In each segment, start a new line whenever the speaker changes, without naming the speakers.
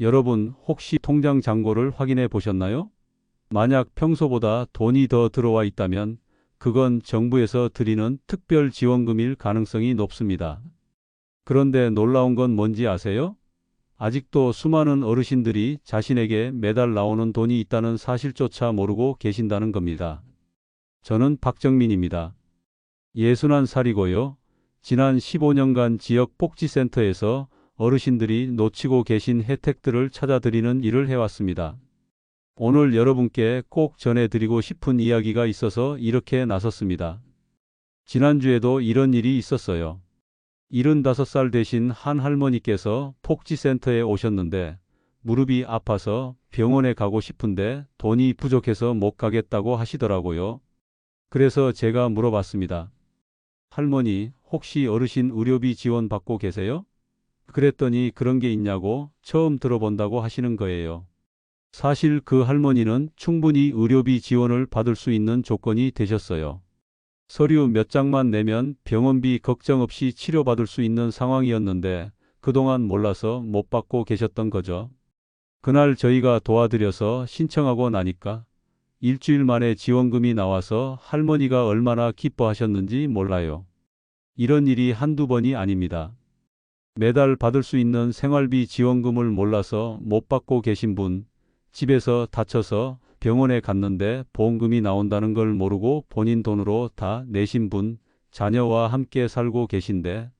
여러분 혹시 통장 잔고를 확인해 보셨나요? 만약 평소보다 돈이 더 들어와 있다면 그건 정부에서 드리는 특별 지원금일 가능성이 높습니다. 그런데 놀라운 건 뭔지 아세요? 아직도 수많은 어르신들이 자신에게 매달 나오는 돈이 있다는 사실조차 모르고 계신다는 겁니다. 저는 박정민입니다. 61살이고요. 지난 15년간 지역 복지센터에서 어르신들이 놓치고 계신 혜택들을 찾아드리는 일을 해왔습니다. 오늘 여러분께 꼭 전해드리고 싶은 이야기가 있어서 이렇게 나섰습니다. 지난주에도 이런 일이 있었어요. 75살 되신 한 할머니께서 복지센터에 오셨는데 무릎이 아파서 병원에 가고 싶은데 돈이 부족해서 못 가겠다고 하시더라고요. 그래서 제가 물어봤습니다. 할머니, 혹시 어르신 의료비 지원 받고 계세요? 그랬더니 그런 게 있냐고 처음 들어본다고 하시는 거예요. 사실 그 할머니는 충분히 의료비 지원을 받을 수 있는 조건이 되셨어요. 서류 몇 장만 내면 병원비 걱정 없이 치료받을 수 있는 상황이었는데 그동안 몰라서 못 받고 계셨던 거죠. 그날 저희가 도와드려서 신청하고 나니까 일주일 만에 지원금이 나와서 할머니가 얼마나 기뻐하셨는지 몰라요. 이런 일이 한두 번이 아닙니다. 매달 받을 수 있는 생활비 지원금을 몰라서 못 받고 계신 분, 집에서 다쳐서 병원에 갔는데 보험금이 나온다는 걸 모르고 본인 돈으로 다 내신 분, 자녀와 함께 살고 계신데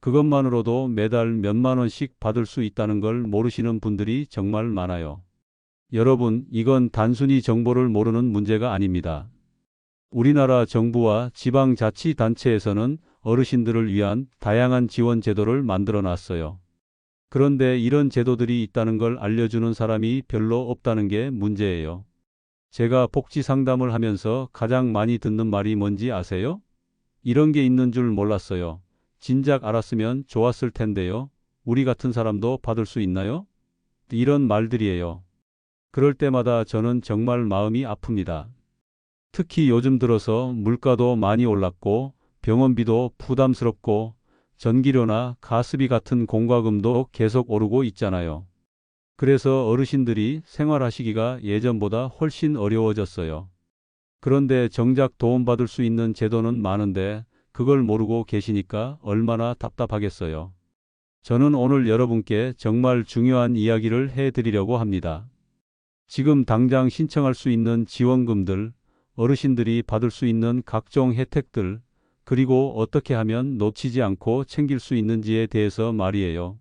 그것만으로도 매달 몇만 원씩 받을 수 있다는 걸 모르시는 분들이 정말 많아요. 여러분, 이건 단순히 정보를 모르는 문제가 아닙니다. 우리나라 정부와 지방자치단체에서는 어르신들을 위한 다양한 지원 제도를 만들어 놨어요. 그런데 이런 제도들이 있다는 걸 알려주는 사람이 별로 없다는 게 문제예요. 제가 복지 상담을 하면서 가장 많이 듣는 말이 뭔지 아세요? 이런 게 있는 줄 몰랐어요. 진작 알았으면 좋았을 텐데요. 우리 같은 사람도 받을 수 있나요? 이런 말들이에요. 그럴 때마다 저는 정말 마음이 아픕니다. 특히 요즘 들어서 물가도 많이 올랐고 병원비도 부담스럽고 전기료나 가스비 같은 공과금도 계속 오르고 있잖아요. 그래서 어르신들이 생활하시기가 예전보다 훨씬 어려워졌어요. 그런데 정작 도움받을 수 있는 제도는 많은데 그걸 모르고 계시니까 얼마나 답답하겠어요. 저는 오늘 여러분께 정말 중요한 이야기를 해드리려고 합니다. 지금 당장 신청할 수 있는 지원금들, 어르신들이 받을 수 있는 각종 혜택들, 그리고 어떻게 하면 놓치지 않고 챙길 수 있는지에 대해서 말이에요.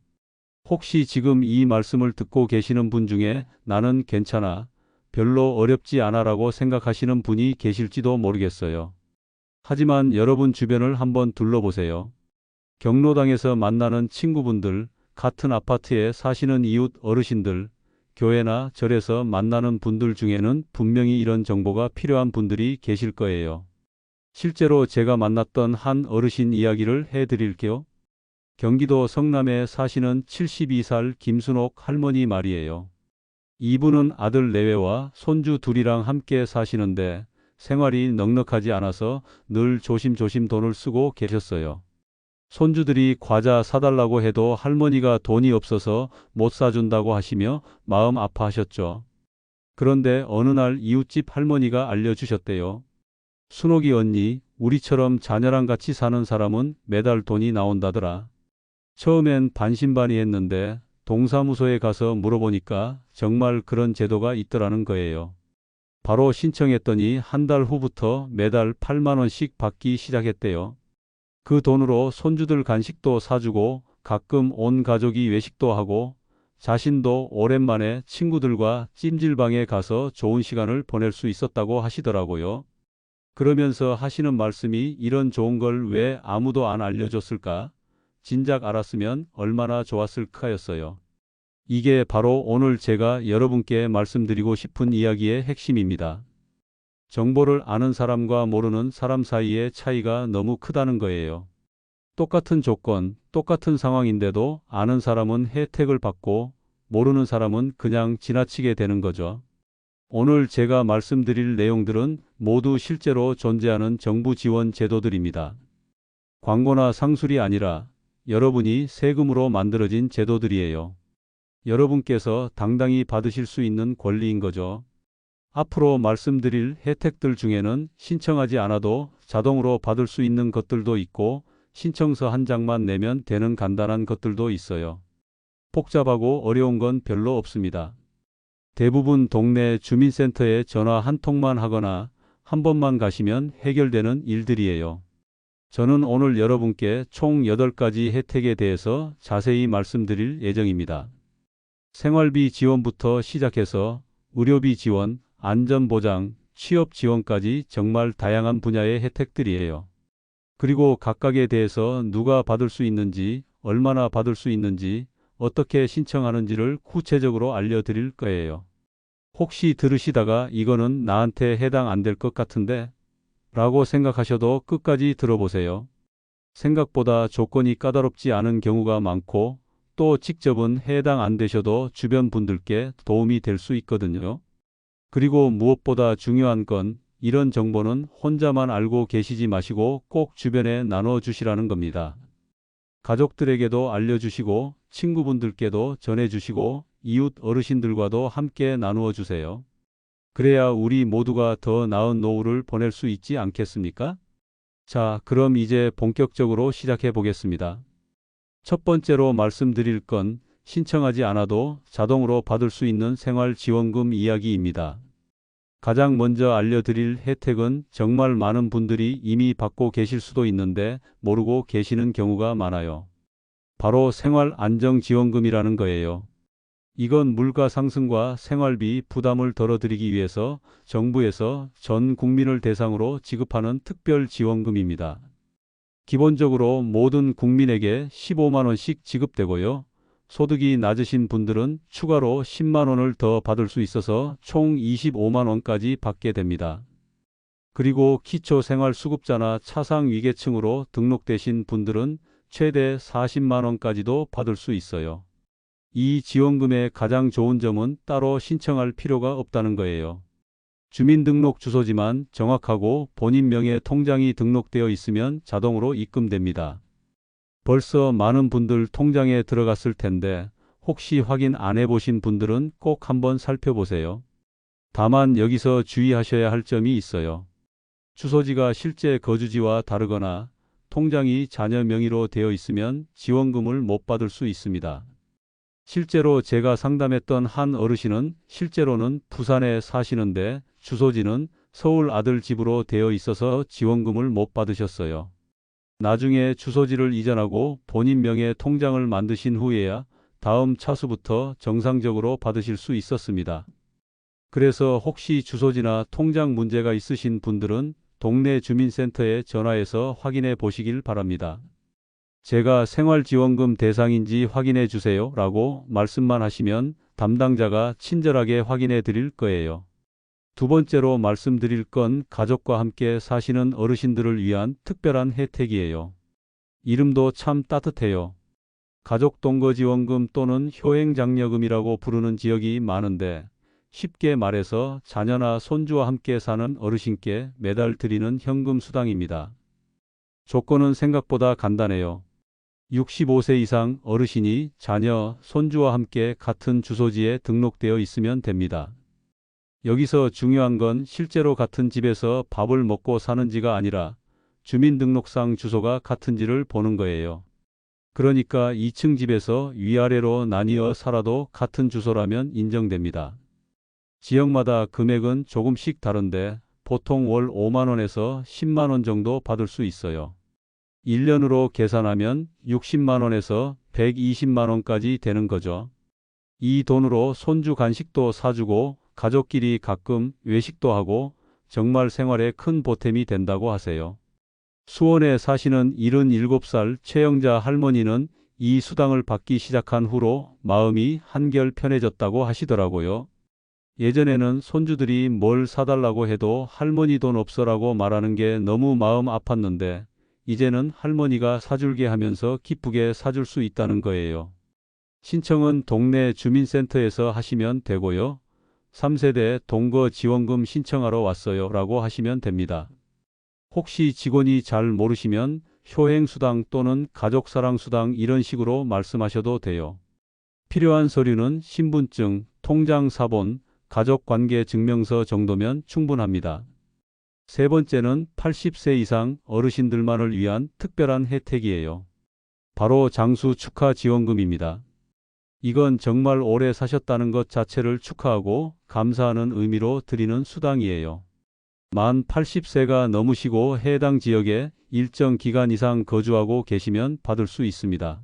혹시 지금 이 말씀을 듣고 계시는 분 중에 나는 괜찮아, 별로 어렵지 않아 라고 생각하시는 분이 계실지도 모르겠어요. 하지만 여러분 주변을 한번 둘러보세요. 경로당에서 만나는 친구분들, 같은 아파트에 사시는 이웃 어르신들, 교회나 절에서 만나는 분들 중에는 분명히 이런 정보가 필요한 분들이 계실 거예요. 실제로 제가 만났던 한 어르신 이야기를 해드릴게요. 경기도 성남에 사시는 72살 김순옥 할머니 말이에요. 이분은 아들 내외와 손주 둘이랑 함께 사시는데 생활이 넉넉하지 않아서 늘 조심조심 돈을 쓰고 계셨어요. 손주들이 과자 사달라고 해도 할머니가 돈이 없어서 못 사준다고 하시며 마음 아파하셨죠. 그런데 어느 날 이웃집 할머니가 알려주셨대요. 순옥이 언니, 우리처럼 자녀랑 같이 사는 사람은 매달 돈이 나온다더라. 처음엔 반신반의 했는데 동사무소에 가서 물어보니까 정말 그런 제도가 있더라는 거예요. 바로 신청했더니 한 달 후부터 매달 8만 원씩 받기 시작했대요. 그 돈으로 손주들 간식도 사주고 가끔 온 가족이 외식도 하고 자신도 오랜만에 친구들과 찜질방에 가서 좋은 시간을 보낼 수 있었다고 하시더라고요. 그러면서 하시는 말씀이 이런 좋은 걸 왜 아무도 안 알려줬을까? 진작 알았으면 얼마나 좋았을까였어요. 이게 바로 오늘 제가 여러분께 말씀드리고 싶은 이야기의 핵심입니다. 정보를 아는 사람과 모르는 사람 사이의 차이가 너무 크다는 거예요. 똑같은 조건, 똑같은 상황인데도 아는 사람은 혜택을 받고 모르는 사람은 그냥 지나치게 되는 거죠. 오늘 제가 말씀드릴 내용들은 모두 실제로 존재하는 정부 지원 제도들입니다. 광고나 상술이 아니라 여러분이 세금으로 만들어진 제도들이에요. 여러분께서 당당히 받으실 수 있는 권리인 거죠. 앞으로 말씀드릴 혜택들 중에는 신청하지 않아도 자동으로 받을 수 있는 것들도 있고 신청서 한 장만 내면 되는 간단한 것들도 있어요. 복잡하고 어려운 건 별로 없습니다. 대부분 동네 주민센터에 전화 한 통만 하거나 한 번만 가시면 해결되는 일들이에요. 저는 오늘 여러분께 총 8가지 혜택에 대해서 자세히 말씀드릴 예정입니다. 생활비 지원부터 시작해서 의료비 지원, 안전보장, 취업 지원까지 정말 다양한 분야의 혜택들이에요. 그리고 각각에 대해서 누가 받을 수 있는지, 얼마나 받을 수 있는지, 어떻게 신청하는지를 구체적으로 알려드릴 거예요. 혹시 들으시다가 이거는 나한테 해당 안 될 것 같은데? 라고 생각하셔도 끝까지 들어보세요. 생각보다 조건이 까다롭지 않은 경우가 많고 또 직접은 해당 안 되셔도 주변 분들께 도움이 될 수 있거든요. 그리고 무엇보다 중요한 건 이런 정보는 혼자만 알고 계시지 마시고 꼭 주변에 나눠주시라는 겁니다. 가족들에게도 알려주시고 친구분들께도 전해주시고 이웃 어르신들과도 함께 나누어 주세요. 그래야 우리 모두가 더 나은 노후를 보낼 수 있지 않겠습니까? 자, 그럼 이제 본격적으로 시작해 보겠습니다. 첫 번째로 말씀드릴 건 신청하지 않아도 자동으로 받을 수 있는 생활지원금 이야기입니다. 가장 먼저 알려드릴 혜택은 정말 많은 분들이 이미 받고 계실 수도 있는데 모르고 계시는 경우가 많아요. 바로 생활안정지원금이라는 거예요. 이건 물가 상승과 생활비 부담을 덜어드리기 위해서 정부에서 전 국민을 대상으로 지급하는 특별 지원금입니다. 기본적으로 모든 국민에게 15만원씩 지급되고요. 소득이 낮으신 분들은 추가로 10만원을 더 받을 수 있어서 총 25만원까지 받게 됩니다. 그리고 기초생활수급자나 차상위계층으로 등록되신 분들은 최대 40만원까지도 받을 수 있어요. 이 지원금의 가장 좋은 점은 따로 신청할 필요가 없다는 거예요. 주민등록 주소지만 정확하고 본인 명의 통장이 등록되어 있으면 자동으로 입금됩니다. 벌써 많은 분들 통장에 들어갔을 텐데 혹시 확인 안 해보신 분들은 꼭 한번 살펴보세요. 다만 여기서 주의하셔야 할 점이 있어요. 주소지가 실제 거주지와 다르거나 통장이 자녀 명의로 되어 있으면 지원금을 못 받을 수 있습니다. 실제로 제가 상담했던 한 어르신은 실제로는 부산에 사시는데 주소지는 서울 아들 집으로 되어 있어서 지원금을 못 받으셨어요. 나중에 주소지를 이전하고 본인 명의 통장을 만드신 후에야 다음 차수부터 정상적으로 받으실 수 있었습니다. 그래서 혹시 주소지나 통장 문제가 있으신 분들은 동네 주민센터에 전화해서 확인해 보시길 바랍니다. 제가 생활지원금 대상인지 확인해 주세요 라고 말씀만 하시면 담당자가 친절하게 확인해 드릴 거예요. 두 번째로 말씀드릴 건 가족과 함께 사시는 어르신들을 위한 특별한 혜택이에요. 이름도 참 따뜻해요. 가족 동거지원금 또는 효행장려금이라고 부르는 지역이 많은데 쉽게 말해서 자녀나 손주와 함께 사는 어르신께 매달 드리는 현금 수당입니다. 조건은 생각보다 간단해요. 65세 이상 어르신이 자녀, 손주와 함께 같은 주소지에 등록되어 있으면 됩니다. 여기서 중요한 건 실제로 같은 집에서 밥을 먹고 사는지가 아니라 주민등록상 주소가 같은지를 보는 거예요. 그러니까 2층 집에서 위아래로 나뉘어 살아도 같은 주소라면 인정됩니다. 지역마다 금액은 조금씩 다른데 보통 월 5만원에서 10만원 정도 받을 수 있어요. 1년으로 계산하면 60만원에서 120만원까지 되는 거죠. 이 돈으로 손주 간식도 사주고 가족끼리 가끔 외식도 하고 정말 생활에 큰 보탬이 된다고 하세요. 수원에 사시는 77살 최영자 할머니는 이 수당을 받기 시작한 후로 마음이 한결 편해졌다고 하시더라고요. 예전에는 손주들이 뭘 사달라고 해도 할머니 돈 없어라고 말하는 게 너무 마음 아팠는데 이제는 할머니가 사줄게 하면서 기쁘게 사줄 수 있다는 거예요. 신청은 동네 주민센터에서 하시면 되고요. 3세대 동거 지원금 신청하러 왔어요 라고 하시면 됩니다. 혹시 직원이 잘 모르시면 효행수당 또는 가족사랑수당 이런 식으로 말씀하셔도 돼요. 필요한 서류는 신분증, 통장 사본, 가족관계 증명서 정도면 충분합니다. 세 번째는 80세 이상 어르신들만을 위한 특별한 혜택이에요. 바로 장수 축하 지원금입니다. 이건 정말 오래 사셨다는 것 자체를 축하하고 감사하는 의미로 드리는 수당이에요. 만 80세가 넘으시고 해당 지역에 일정 기간 이상 거주하고 계시면 받을 수 있습니다.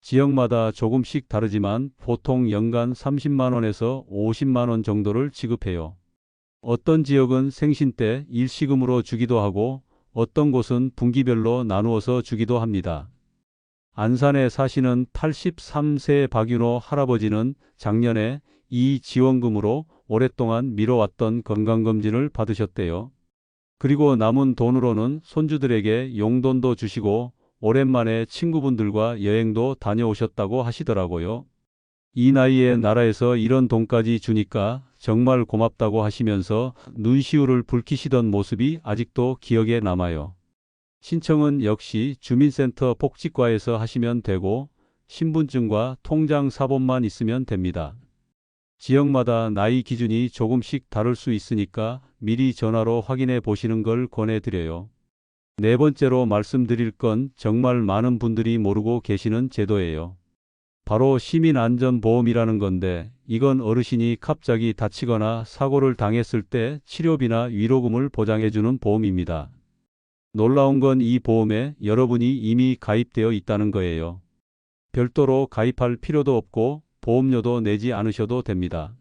지역마다 조금씩 다르지만 보통 연간 30만 원에서 50만 원 정도를 지급해요. 어떤 지역은 생신 때 일시금으로 주기도 하고 어떤 곳은 분기별로 나누어서 주기도 합니다. 안산에 사시는 83세 박윤호 할아버지는 작년에 이 지원금으로 오랫동안 미뤄왔던 건강검진을 받으셨대요. 그리고 남은 돈으로는 손주들에게 용돈도 주시고 오랜만에 친구분들과 여행도 다녀오셨다고 하시더라고요. 이 나이에 나라에서 이런 돈까지 주니까 정말 고맙다고 하시면서 눈시울을 붉히시던 모습이 아직도 기억에 남아요. 신청은 역시 주민센터 복지과에서 하시면 되고 신분증과 통장 사본만 있으면 됩니다. 지역마다 나이 기준이 조금씩 다를 수 있으니까 미리 전화로 확인해 보시는 걸 권해드려요. 네 번째로 말씀드릴 건 정말 많은 분들이 모르고 계시는 제도예요. 바로 시민안전보험이라는 건데 이건 어르신이 갑자기 다치거나 사고를 당했을 때 치료비나 위로금을 보장해주는 보험입니다. 놀라운 건 이 보험에 여러분이 이미 가입되어 있다는 거예요. 별도로 가입할 필요도 없고 보험료도 내지 않으셔도 됩니다.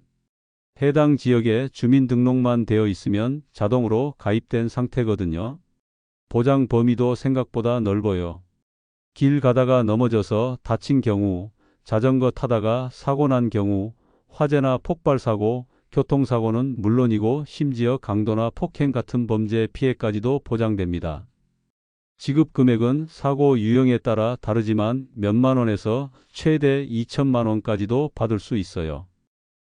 해당 지역에 주민등록만 되어 있으면 자동으로 가입된 상태거든요. 보장 범위도 생각보다 넓어요. 길 가다가 넘어져서 다친 경우, 자전거 타다가 사고 난 경우, 화재나 폭발 사고, 교통사고는 물론이고 심지어 강도나 폭행 같은 범죄 피해까지도 보장됩니다. 지급 금액은 사고 유형에 따라 다르지만 몇만 원에서 최대 2천만 원까지도 받을 수 있어요.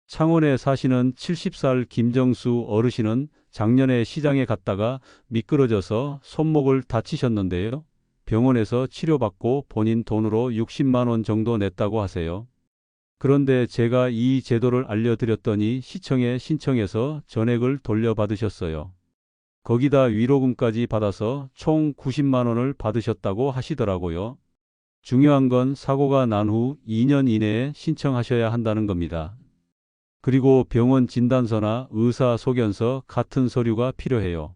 창원에 사시는 70살 김정수 어르신은 작년에 시장에 갔다가 미끄러져서 손목을 다치셨는데요. 병원에서 치료받고 본인 돈으로 60만 원 정도 냈다고 하세요. 그런데 제가 이 제도를 알려드렸더니 시청에 신청해서 전액을 돌려받으셨어요. 거기다 위로금까지 받아서 총 90만 원을 받으셨다고 하시더라고요. 중요한 건 사고가 난 후 2년 이내에 신청하셔야 한다는 겁니다. 그리고 병원 진단서나 의사 소견서 같은 서류가 필요해요.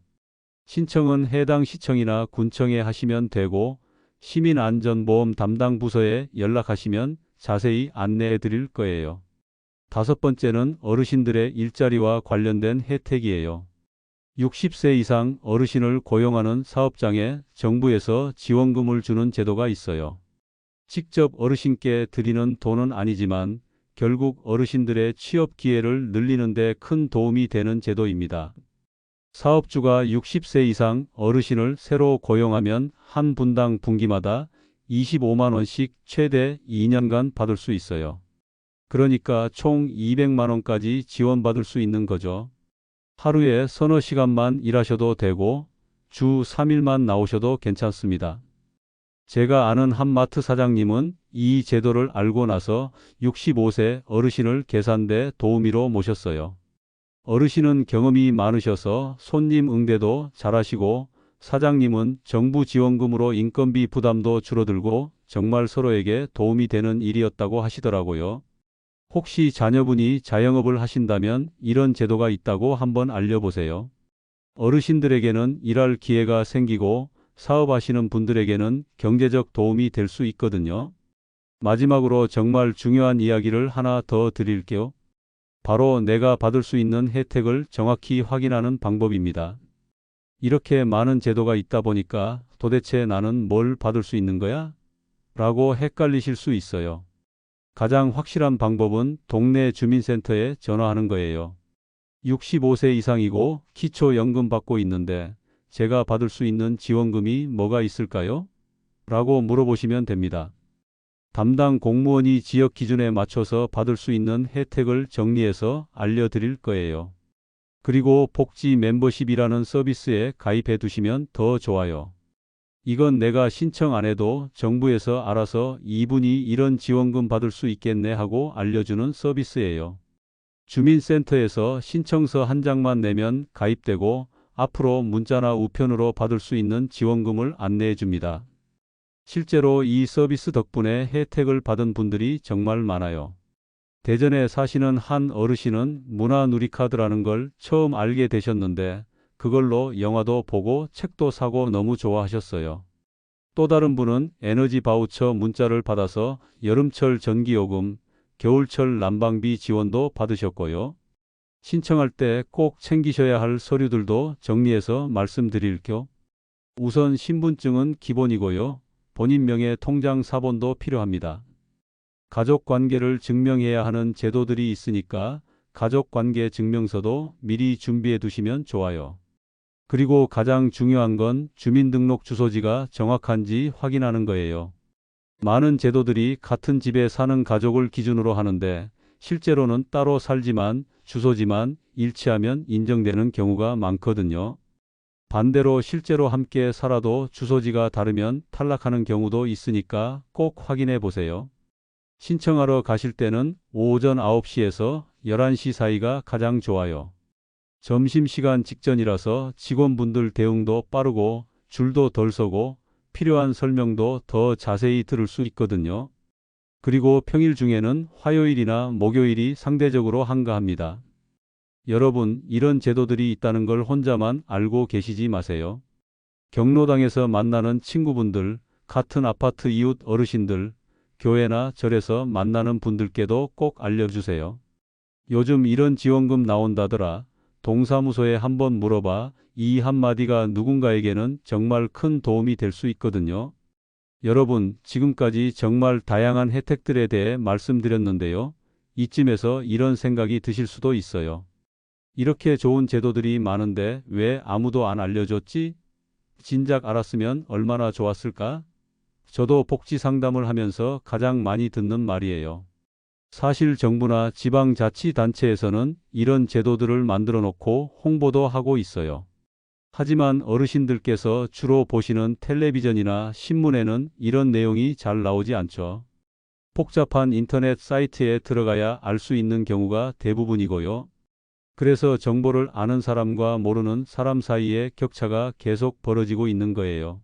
신청은 해당 시청이나 군청에 하시면 되고 시민안전보험 담당 부서에 연락하시면 자세히 안내해 드릴 거예요. 다섯 번째는 어르신들의 일자리와 관련된 혜택이에요. 60세 이상 어르신을 고용하는 사업장에 정부에서 지원금을 주는 제도가 있어요. 직접 어르신께 드리는 돈은 아니지만 결국 어르신들의 취업 기회를 늘리는 데 큰 도움이 되는 제도입니다. 사업주가 60세 이상 어르신을 새로 고용하면 한 분당 분기마다 25만 원씩 최대 2년간 받을 수 있어요. 그러니까 총 200만 원까지 지원받을 수 있는 거죠. 하루에 서너 시간만 일하셔도 되고 주 3일만 나오셔도 괜찮습니다. 제가 아는 한 마트 사장님은 이 제도를 알고 나서 65세 어르신을 계산대 도우미로 모셨어요. 어르신은 경험이 많으셔서 손님 응대도 잘하시고 사장님은 정부 지원금으로 인건비 부담도 줄어들고 정말 서로에게 도움이 되는 일이었다고 하시더라고요. 혹시 자녀분이 자영업을 하신다면 이런 제도가 있다고 한번 알려보세요. 어르신들에게는 일할 기회가 생기고 사업하시는 분들에게는 경제적 도움이 될 수 있거든요. 마지막으로 정말 중요한 이야기를 하나 더 드릴게요. 바로 내가 받을 수 있는 혜택을 정확히 확인하는 방법입니다. 이렇게 많은 제도가 있다 보니까 도대체 나는 뭘 받을 수 있는 거야? 라고 헷갈리실 수 있어요. 가장 확실한 방법은 동네 주민센터에 전화하는 거예요. 65세 이상이고 기초연금 받고 있는데 제가 받을 수 있는 지원금이 뭐가 있을까요? 라고 물어보시면 됩니다. 담당 공무원이 지역 기준에 맞춰서 받을 수 있는 혜택을 정리해서 알려드릴 거예요. 그리고 복지 멤버십이라는 서비스에 가입해 두시면 더 좋아요. 이건 내가 신청 안 해도 정부에서 알아서 이분이 이런 지원금 받을 수 있겠네 하고 알려주는 서비스예요. 주민센터에서 신청서 한 장만 내면 가입되고 앞으로 문자나 우편으로 받을 수 있는 지원금을 안내해 줍니다. 실제로 이 서비스 덕분에 혜택을 받은 분들이 정말 많아요. 대전에 사시는 한 어르신은 문화 누리카드라는 걸 처음 알게 되셨는데 그걸로 영화도 보고 책도 사고 너무 좋아하셨어요. 또 다른 분은 에너지 바우처 문자를 받아서 여름철 전기요금, 겨울철 난방비 지원도 받으셨고요. 신청할 때 꼭 챙기셔야 할 서류들도 정리해서 말씀드릴게요. 우선 신분증은 기본이고요. 본인 명의 통장 사본도 필요합니다. 가족 관계를 증명해야 하는 제도들이 있으니까 가족 관계 증명서도 미리 준비해 두시면 좋아요. 그리고 가장 중요한 건 주민등록 주소지가 정확한지 확인하는 거예요. 많은 제도들이 같은 집에 사는 가족을 기준으로 하는데 실제로는 따로 살지만 주소지만 일치하면 인정되는 경우가 많거든요. 반대로 실제로 함께 살아도 주소지가 다르면 탈락하는 경우도 있으니까 꼭 확인해 보세요. 신청하러 가실 때는 오전 9시에서 11시 사이가 가장 좋아요. 점심시간 직전이라서 직원분들 대응도 빠르고 줄도 덜 서고 필요한 설명도 더 자세히 들을 수 있거든요. 그리고 평일 중에는 화요일이나 목요일이 상대적으로 한가합니다. 여러분, 이런 제도들이 있다는 걸 혼자만 알고 계시지 마세요. 경로당에서 만나는 친구분들, 같은 아파트 이웃 어르신들, 교회나 절에서 만나는 분들께도 꼭 알려주세요. 요즘 이런 지원금 나온다더라. 동사무소에 한번 물어봐. 이 한마디가 누군가에게는 정말 큰 도움이 될 수 있거든요. 여러분, 지금까지 정말 다양한 혜택들에 대해 말씀드렸는데요. 이쯤에서 이런 생각이 드실 수도 있어요. 이렇게 좋은 제도들이 많은데 왜 아무도 안 알려줬지? 진작 알았으면 얼마나 좋았을까? 저도 복지 상담을 하면서 가장 많이 듣는 말이에요. 사실 정부나 지방자치단체에서는 이런 제도들을 만들어 놓고 홍보도 하고 있어요. 하지만 어르신들께서 주로 보시는 텔레비전이나 신문에는 이런 내용이 잘 나오지 않죠. 복잡한 인터넷 사이트에 들어가야 알 수 있는 경우가 대부분이고요. 그래서 정보를 아는 사람과 모르는 사람 사이에 격차가 계속 벌어지고 있는 거예요.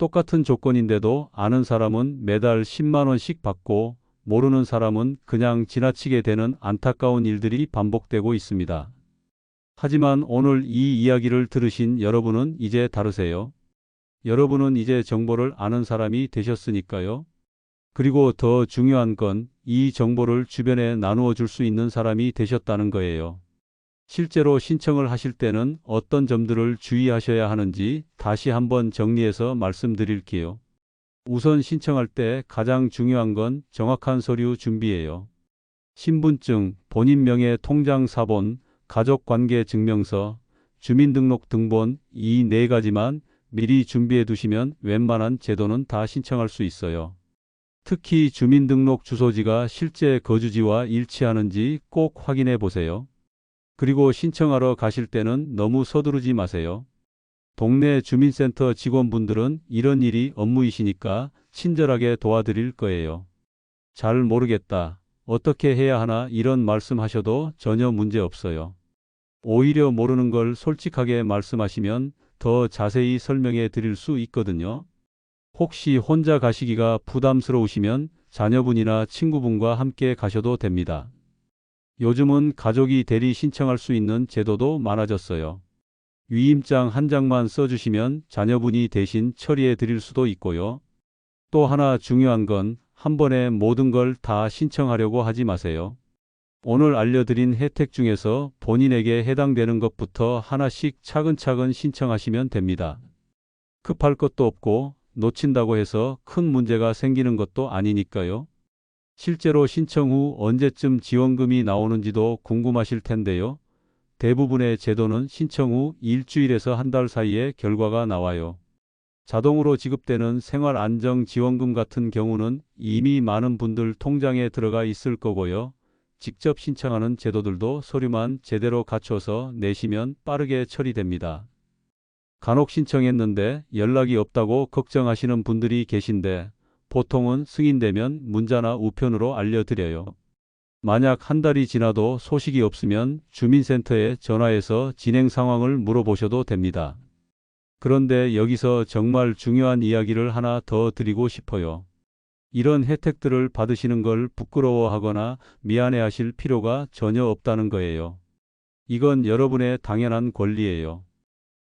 똑같은 조건인데도 아는 사람은 매달 10만 원씩 받고 모르는 사람은 그냥 지나치게 되는 안타까운 일들이 반복되고 있습니다. 하지만 오늘 이 이야기를 들으신 여러분은 이제 다르세요. 여러분은 이제 정보를 아는 사람이 되셨으니까요. 그리고 더 중요한 건 이 정보를 주변에 나누어 줄 수 있는 사람이 되셨다는 거예요. 실제로 신청을 하실 때는 어떤 점들을 주의하셔야 하는지 다시 한번 정리해서 말씀드릴게요. 우선 신청할 때 가장 중요한 건 정확한 서류 준비예요. 신분증, 본인 명의 통장 사본, 가족관계 증명서, 주민등록 등본 이 네 가지만 미리 준비해 두시면 웬만한 제도는 다 신청할 수 있어요. 특히 주민등록 주소지가 실제 거주지와 일치하는지 꼭 확인해 보세요. 그리고 신청하러 가실 때는 너무 서두르지 마세요. 동네 주민센터 직원분들은 이런 일이 업무이시니까 친절하게 도와드릴 거예요. 잘 모르겠다. 어떻게 해야 하나 이런 말씀하셔도 전혀 문제 없어요. 오히려 모르는 걸 솔직하게 말씀하시면 더 자세히 설명해 드릴 수 있거든요. 혹시 혼자 가시기가 부담스러우시면 자녀분이나 친구분과 함께 가셔도 됩니다. 요즘은 가족이 대리 신청할 수 있는 제도도 많아졌어요. 위임장 한 장만 써주시면 자녀분이 대신 처리해 드릴 수도 있고요. 또 하나 중요한 건 한 번에 모든 걸 다 신청하려고 하지 마세요. 오늘 알려드린 혜택 중에서 본인에게 해당되는 것부터 하나씩 차근차근 신청하시면 됩니다. 급할 것도 없고 놓친다고 해서 큰 문제가 생기는 것도 아니니까요. 실제로 신청 후 언제쯤 지원금이 나오는지도 궁금하실 텐데요. 대부분의 제도는 신청 후 일주일에서 한 달 사이에 결과가 나와요. 자동으로 지급되는 생활안정지원금 같은 경우는 이미 많은 분들 통장에 들어가 있을 거고요. 직접 신청하는 제도들도 서류만 제대로 갖춰서 내시면 빠르게 처리됩니다. 간혹 신청했는데 연락이 없다고 걱정하시는 분들이 계신데 보통은 승인되면 문자나 우편으로 알려드려요. 만약 한 달이 지나도 소식이 없으면 주민센터에 전화해서 진행 상황을 물어보셔도 됩니다. 그런데 여기서 정말 중요한 이야기를 하나 더 드리고 싶어요. 이런 혜택들을 받으시는 걸 부끄러워하거나 미안해 하실 필요가 전혀 없다는 거예요. 이건 여러분의 당연한 권리예요.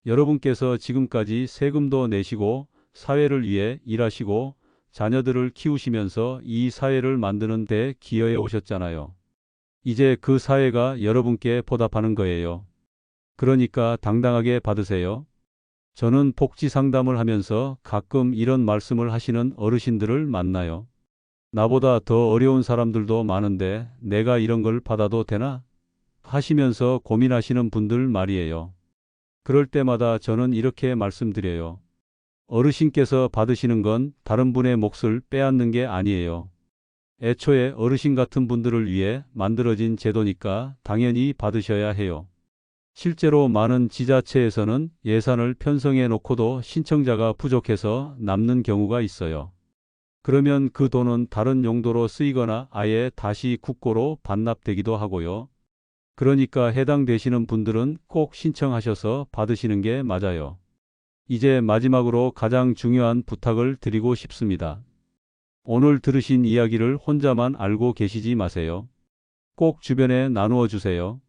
여러분께서 지금까지 세금도 내시고 사회를 위해 일하시고 자녀들을 키우시면서 이 사회를 만드는 데 기여해 오셨잖아요. 이제 그 사회가 여러분께 보답하는 거예요. 그러니까 당당하게 받으세요. 저는 복지 상담을 하면서 가끔 이런 말씀을 하시는 어르신들을 만나요. 나보다 더 어려운 사람들도 많은데 내가 이런 걸 받아도 되나? 하시면서 고민하시는 분들 말이에요. 그럴 때마다 저는 이렇게 말씀드려요. 어르신께서 받으시는 건 다른 분의 몫을 빼앗는 게 아니에요. 애초에 어르신 같은 분들을 위해 만들어진 제도니까 당연히 받으셔야 해요. 실제로 많은 지자체에서는 예산을 편성해 놓고도 신청자가 부족해서 남는 경우가 있어요. 그러면 그 돈은 다른 용도로 쓰이거나 아예 다시 국고로 반납되기도 하고요. 그러니까 해당 되시는 분들은 꼭 신청하셔서 받으시는 게 맞아요. 이제 마지막으로 가장 중요한 부탁을 드리고 싶습니다. 오늘 들으신 이야기를 혼자만 알고 계시지 마세요. 꼭 주변에 나누어 주세요.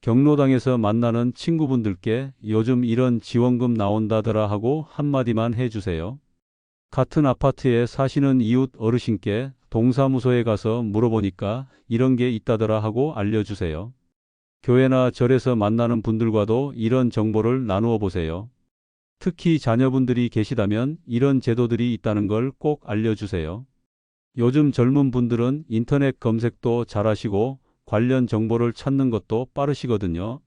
경로당에서 만나는 친구분들께 요즘 이런 지원금 나온다더라 하고 한마디만 해주세요. 같은 아파트에 사시는 이웃 어르신께 동사무소에 가서 물어보니까 이런 게 있다더라 하고 알려주세요. 교회나 절에서 만나는 분들과도 이런 정보를 나누어 보세요. 특히 자녀분들이 계시다면 이런 제도들이 있다는 걸 꼭 알려주세요. 요즘 젊은 분들은 인터넷 검색도 잘하시고 관련 정보를 찾는 것도 빠르시거든요.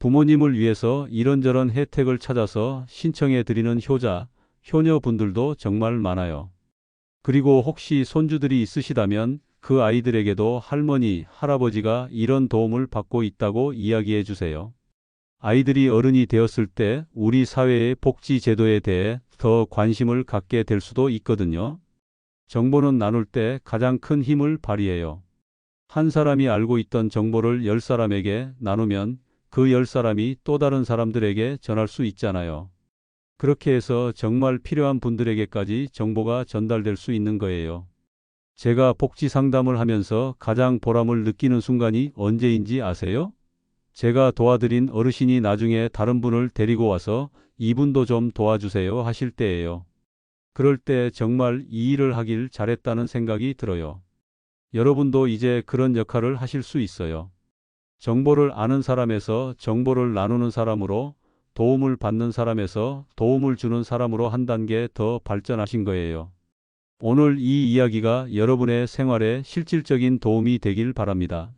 부모님을 위해서 이런저런 혜택을 찾아서 신청해 드리는 효자, 효녀분들도 정말 많아요. 그리고 혹시 손주들이 있으시다면 그 아이들에게도 할머니, 할아버지가 이런 도움을 받고 있다고 이야기해 주세요. 아이들이 어른이 되었을 때 우리 사회의 복지 제도에 대해 더 관심을 갖게 될 수도 있거든요. 정보는 나눌 때 가장 큰 힘을 발휘해요. 한 사람이 알고 있던 정보를 열 사람에게 나누면 그 열 사람이 또 다른 사람들에게 전할 수 있잖아요. 그렇게 해서 정말 필요한 분들에게까지 정보가 전달될 수 있는 거예요. 제가 복지 상담을 하면서 가장 보람을 느끼는 순간이 언제인지 아세요? 제가 도와드린 어르신이 나중에 다른 분을 데리고 와서 이분도 좀 도와주세요 하실 때예요. 그럴 때 정말 이 일을 하길 잘했다는 생각이 들어요. 여러분도 이제 그런 역할을 하실 수 있어요. 정보를 아는 사람에서 정보를 나누는 사람으로 도움을 받는 사람에서 도움을 주는 사람으로 한 단계 더 발전하신 거예요. 오늘 이 이야기가 여러분의 생활에 실질적인 도움이 되길 바랍니다.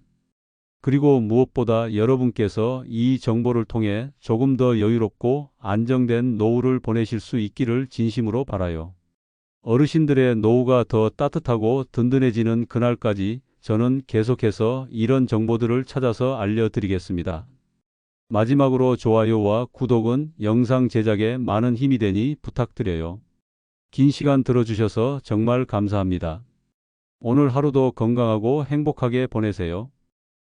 그리고 무엇보다 여러분께서 이 정보를 통해 조금 더 여유롭고 안정된 노후를 보내실 수 있기를 진심으로 바라요. 어르신들의 노후가 더 따뜻하고 든든해지는 그날까지 저는 계속해서 이런 정보들을 찾아서 알려드리겠습니다. 마지막으로 좋아요와 구독은 영상 제작에 많은 힘이 되니 부탁드려요. 긴 시간 들어주셔서 정말 감사합니다. 오늘 하루도 건강하고 행복하게 보내세요.